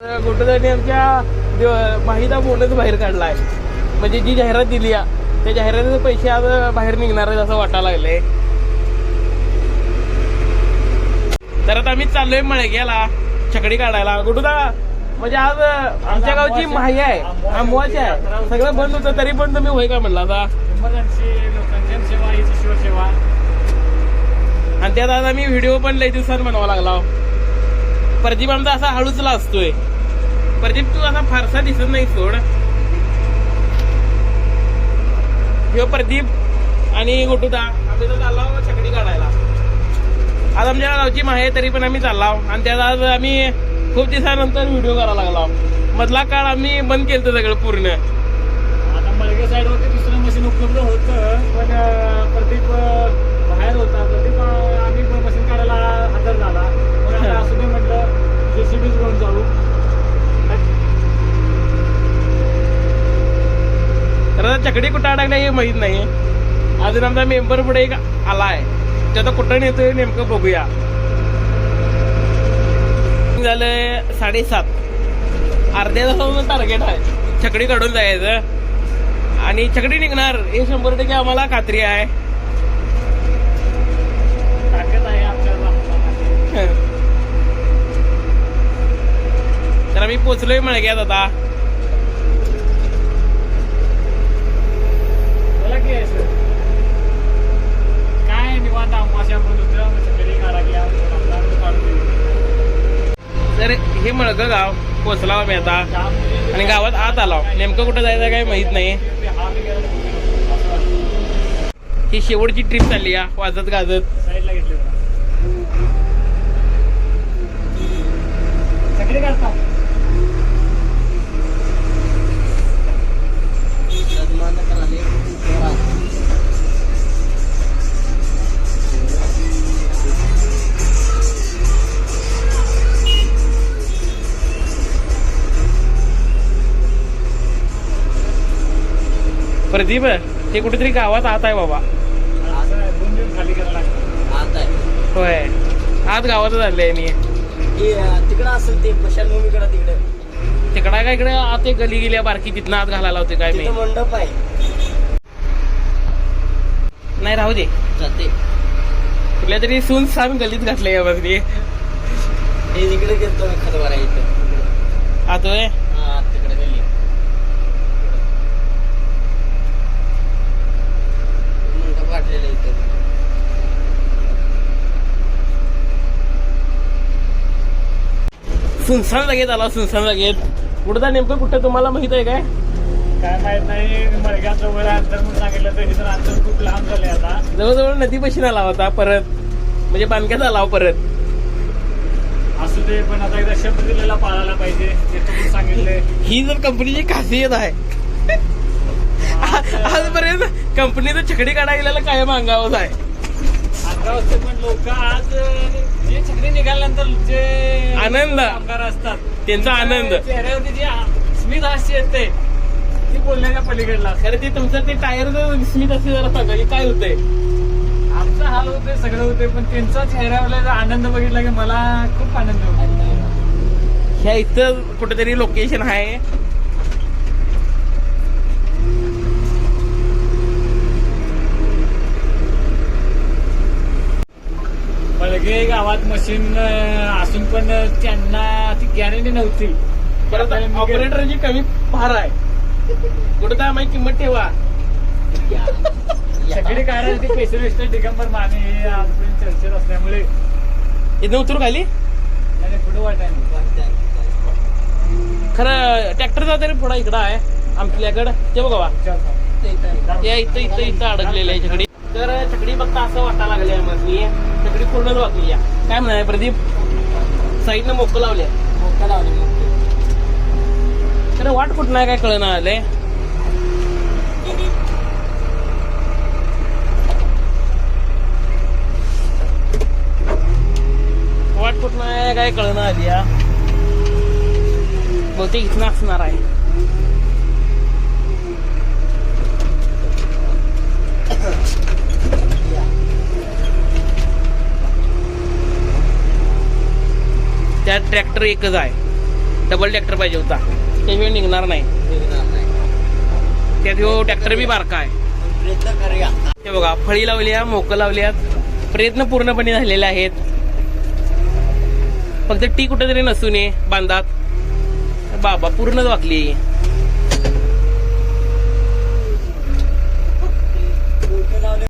गोटदाने आमच्या माहिता बोनस बाहेर काढलाय. म्हणजे जी जाहिरात दिली आ, त्या जाहिरातीचे पैसे आज बाहेर निघणार आहेत असं वाटायला लागलंय. तर आता आम्ही चाललोय मळग्याला छकडी काढायला. गुटुदा म्हणजे आज आमच्या गावची माही आहे. अमवाची आहे. सगळं बंद होतं तरी पण तुम्ही होय का म्हणला आता? आणि त्यात आज आम्ही व्हिडिओ पण लई दिवसात बनवा लागला प्रदीप आमचा असा हळूचला असतोय. प्रदीप तू असा फारसा दिसत नाही सोड. ह्यो प्रदीप आणि गोटुदा आम्ही तर चाललो छकडी काढायला. आज आमच्या गावची माहे आहे तरी पण आम्ही चाललो आणि त्यात आज आम्ही खूप दिवसानंतर व्हिडिओ करायला लागलो मधला काळ आम्ही बंद केलं सगळं पूर्ण. आता मळगे साईडवरती दुसरं मशीन उपलब्ध होतं पण अं, प्रदीप अं, बाहेर होता प्रदीप अं, आम्ही मशीन काढायला हजर झाला मग आता असू दे म्हटलं जेसीबीच घेऊन जाऊ तर आता चकडी कुठं अडकल्या हे माहीत नाही. अजून आमचा मेंबर पुढे एक आलाय. त्याचा कुठं नेतोय नेमकं बघूया. झालं साडेसात. अर्ध्या तासाचं टार्गेट आहे. छकडी काढून जायचं. आणि छकडी निघणार. हे शंभर टक्के आम्हाला खात्री आहे. आहे तर आम्ही पोचलोय मळग्यात आता. सर काय निवांत होतं की तर हे मळकं गाव पोचला आम्ही आता. आणि गावात आत आलो नेमकं कुठं जायचं काय माहीत नाही. ही शेवटची ट्रिप चालली या वाजत गाजत. साईडला घेतली सगळे प्रदीप हे कुठेतरी गावात आत आहे बाबा. होय. आत गावातच आले मी. हे, तिकडं असेल ते पशानभूमीकडे तिकडे तिकडा काय इकडे आत एक गली गेल्या बारकी तिथनं आत घालायला होते काय मी. मंडप आहे. नाही राहू दे. जाते. कुठल्या तरी सून सांग गलीत घातले या हे तिकडे मी खतवारा इथं. आत होय हा तिकडे गेली वाटलेलं इथं. सुनसान जागेत आला सुनसान जागेत कुठं नेमकं कुठं तुम्हाला माहीत आहे काय? काय माहीत नाही मडग्यात जवळ अंतर म्हणून सांगितलं तर इथं अंतर खूप लहान झाले आता. जवळजवळ नदी पशी आला होता परत. म्हणजे बांधक्यात आला परत. असू दे पण आता एकदा शब्द दिलेला पाळायला पाहिजे सांगितले ही जर कंपनीची खासियत आहे. आजपर्यंत कंपनीचं छकडी काढायला गेलेला कायम अंगावच आहे. अंगावरचे पण लोक आज जे छकडी निघाल्यानंतर जे आनंद. कामगार असतात त्यांचा आनंद. चेहऱ्यावरती जे स्मित हास्य येते ती बोलण्याच्या पलीकडला. खरं ते तुमचं ते टायर स्मित असे जरा सांगा की काय होतंय? आमचा हाल होते सगळं होते पण त्यांचा चेहऱ्यावर आनंद बघितला की मला खूप आनंद होतो ह्या इथं कुठेतरी लोकेशन आहे. गावात मशीन असून पण त्यांना ती गॅरंटी नव्हती. परत ऑपरेटरची कमी फार आहे. कुठं तर माहिती किंमत ठेवा. सगळी कारण ती पेशलिस्ट दिगंबर माने हे आजपर्यंत चर्चेत असल्यामुळे. इथं उतरू खाली? पुढे वाटायला खरं ट्रॅक्टरचा तरी पुढा इकडं आहे आपल्याकडं. ते बघा या इथं इथं इथं अडकलेलं आहे छकडी. तर छकडी बघता असं वाटायला लागले आहे मधली छकडी पूर्ण वाकली काय म्हणाय प्रदीप? साईडनं मोकं लावल्या. मोठं लावले खरं वाट कुठं नाही काय कळना आलंय. वाट कुठं नाही काय कळना आली या बहुतेक इथनं असणार आहे. त्यात ट्रॅक्टर एकच आहे. डबल ट्रॅक्टर पाहिजे होता. त्याशिवाय निघणार नाही निघणार नाही. त्यात ह्यो ट्रॅक्टर बी बारका आहे. बघा फळी लावली आहे मोकं लावल्यात. प्रयत्न पूर्णपणे झालेले आहेत. फक्त टी कुठेतरी नसून ये बांधात. बाबा पूर्णच वाकली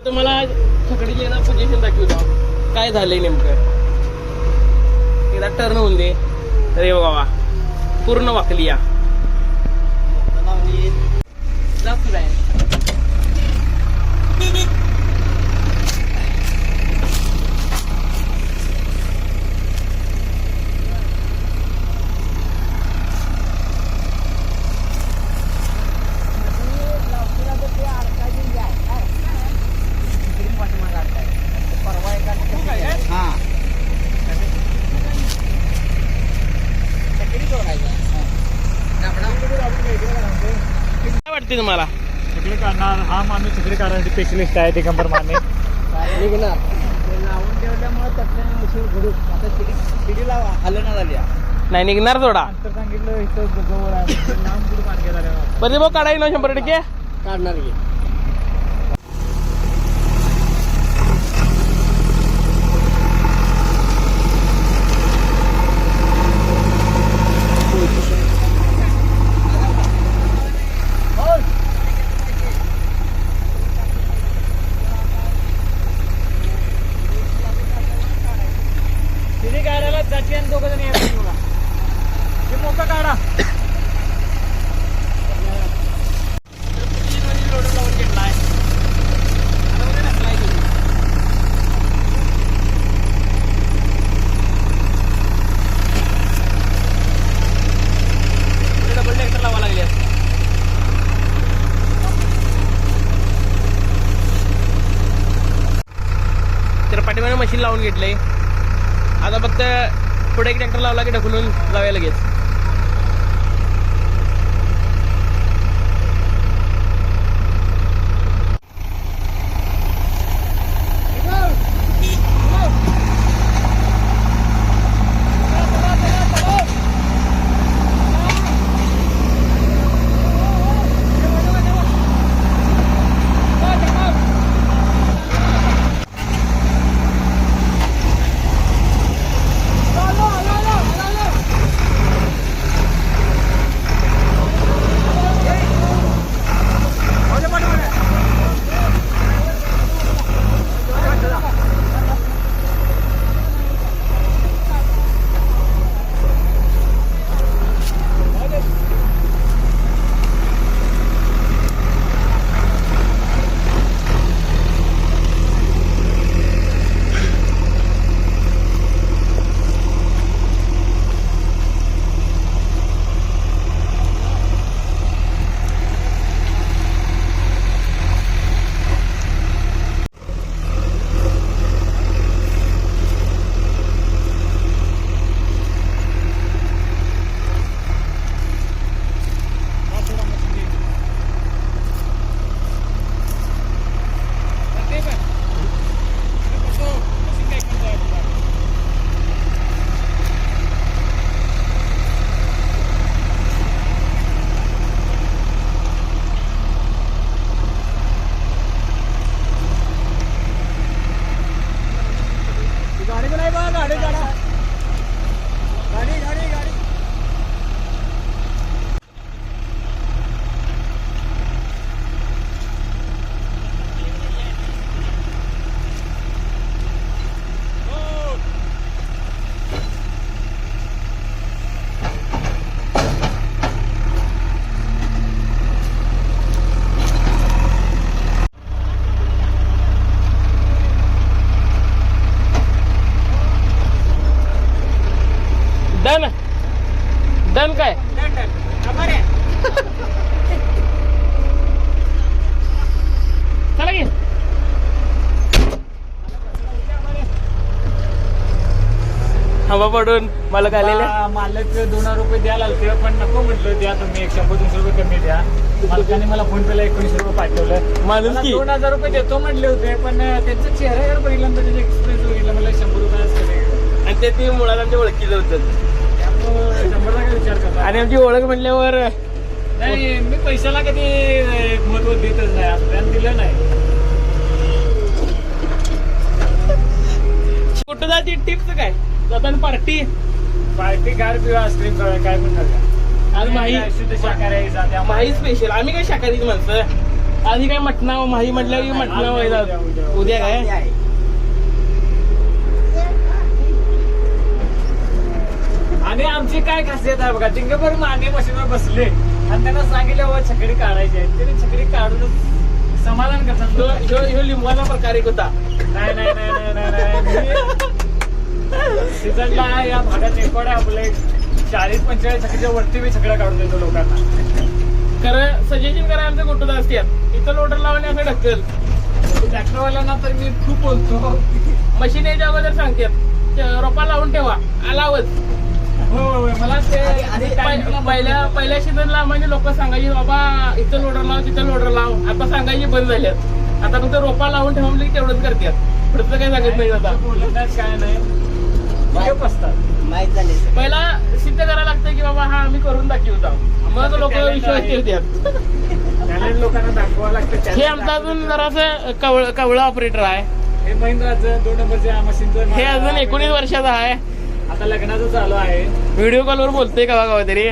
तुम्हाला छकडीची एकदा पोझिशन दाखवतो. काय झालंय नेमकं? एकदा टर्न होऊन दे. तर हे बघा पूर्ण वाकली या. लावली. जास्त आहे हा चकरी जोडायचा. हा. काय वाटते तुम्हाला तिकडे काढणार? हा माणूस तिकडे काढण्याचे स्पेशलिस्ट आहे दिगंबर माने. निघणार ते लावून ठेवल्यामुळे त्यातल्या उशीर घडू. आता शिडी शिडी लावा हलना झाली नाही निघणार थोडा अंतर सांगितलं इथं जवळ आहे. लांब कुठं मार्गे झाल्या बरे भाऊ काढाय ना शंभर टक्के काढणार की तिने काढायला जाती आणि दोघं जण यायचं बघा हे काढा? डबल लावा लागले तर पाठीमागे मशीन लावून घेतलंय. आता फक्त पुढे एक ट्रॅक्टर लावला की ढकलून जावे लगेच. हवा पडून मला आलेलं. मालक दोन हजार रुपये द्यायला आलते पण नको म्हटलं द्या तुम्ही एक शंभर दोनशे रुपये कमी द्या. मालकाने मला फोन पेला एकोणीस रुपये पाठवलं. माणूस मला की? दोन हजार रुपये देतो म्हटले होते पण त्यांचा चेहऱ्यावर बघितल्यानंतर त्याचे एक्सपिरियन्स बघितलं मला शंभर रुपये असं आणि ते ती मुळात आमच्या ओळखीचं होतं. त्यामुळे शंभर टक्के विचार करतो आणि आमची ओळख म्हणल्यावर नाही मी पैशाला कधी महत्त्व देतच नाही. आजपर्यंत दिलं नाही. कुठं जायची टिप्स काय? जाताना पार्टी. पार्टी गार पिवा आईस्क्रीम काय पण करता आज माही शुद्ध शाकाहारी आहे, साध्या माही स्पेशल आम्ही काय शाकाहारी माणसं? आधी काय मटणा माही म्हटल्यावर की मटणा व्हायचा उद्या काय? आणि आमची काय खासियत आहे बघा दिंगभर माने मशीनवर बसले आणि त्यांना सांगितलं बाबा छकडी काढायची आहे. त्याने छकडी काढूनच समाधान करतात. लिंबाचा प्रकार एक होता. नाही नाही नाही नाही नाही. सीझनला या भागात आहे आपले चाळीस पंचेचाळीस छकडीच्या वरती मी छकड्या काढून देतो लोकांना. खरं सजेशन करा आमचं कुठं असतात इथं लोडर लावणे असं ढकल. ट्रॅक्टरवाल्यांना तर मी खूप बोलतो. मशीन याच्या अगोदर सांगतात ते रोपा लावून ठेवा. आलावच. हो हो, हो. मला ते पहिल्या पहिल्या सीझनला म्हणजे लोक सांगायचे बाबा इथं लोडर लाव तिथं लोडर लाव. आता सांगायचे बंद झाल्यात. आता फक्त रोपा लावून ठेवा म्हणजे तेवढंच करतात. पुढचं काय सांगत नाही आता. बोलत काय नाही. गप असतात. माहीत झाले. पहिला सिद्ध करायला लागतं की बाबा हा आम्ही करून दाखवतो मग लोक विश्वास. ठेवतात. टॅलेंट लोकांना दाखवावं लागतं हे आमचं अजून जरासं कवळ कवळं ऑपरेटर आहे. हे महिंद्राचं दोन नंबरच्या मशीनचं हे अजून एकोणीस वर्षाचा आहे. आता लग्नाचं चालू आहे. व्हिडिओ कॉलवर बोलतोय कवा कवा तरी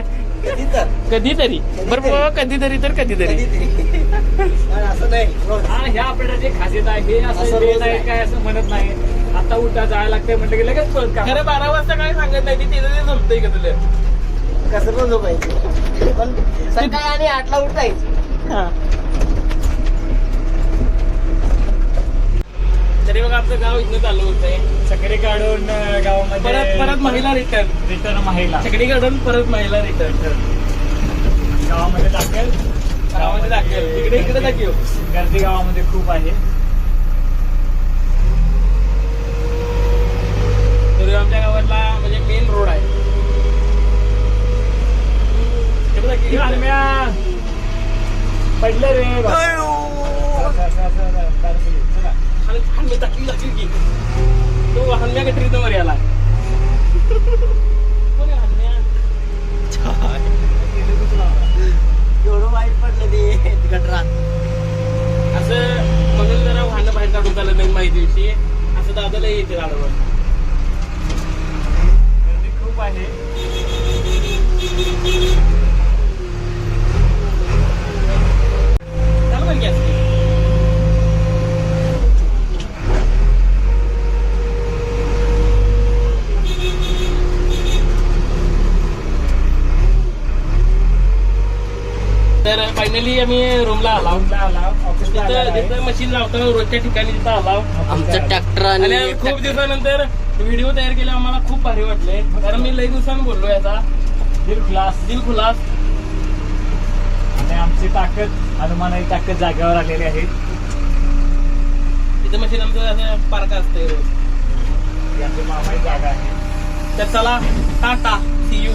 कधी तर कधीतरी. बरं बाबा कधीतरी तर कधीतरी. कधीतरी. पण असं नाही. रोज. हा ह्या आपल्याची खासियत आहे हे असं असं रोज नाही नाही. काय असं म्हणत नाही. आता उठा जायला लागतंय म्हटलं की लगेच खरं बारा वाजता काय सांगत नाही ती तिथं ते झोपतंय का तुला? कसं पण झोपायचं. पण सकाळी आणि आठला उठायचं. हा. तरी मग आमचं गाव इथनं चालू होतंय. चकरी काढून गावामध्ये परत परत महिला रिटर्न रिटर्न महिला. छकडी काढून परत महिला रिटर्न गावामध्ये टाकेल गावामध्ये दाखल. इकडे इकडे दाखव. गर्दी गावामध्ये खूप आहे. तरी आमच्या गावातला म्हणजे मेन रोड आहे. पडलं रे हलमे की. तो हलम्या आहे हलम्या? एवढं वाईट पडलं ते गटरात असं म्हणून जरा वाहनं बाहेर काढून चालत नाही माहिती दिवशी असं दादाला येते गर्दी खूप आहे. चालू पण की असते तर फायनली आम्ही रूमला आला. लावूनला आला ऑफिसला आलेला तिथं. तिथं मशीन लावताना रोजच्या ठिकाणी तिथं आला. आमचं ट्रॅक्टर आणि खूप दिवसानंतर व्हिडिओ तयार केला. आम्हाला खूप भारी वाटले. कारण मी लई दिवसांनी बोललो याचा दिल क्लास दिल खुलास. आणि आमची ताकद हनुमानाची ताकद जागेवर आलेली आहे. तिथं मशीन आमचं असं पार्क असतंय रोज. ही आमची मामाची जागा आहे. तर चला टाटा. C you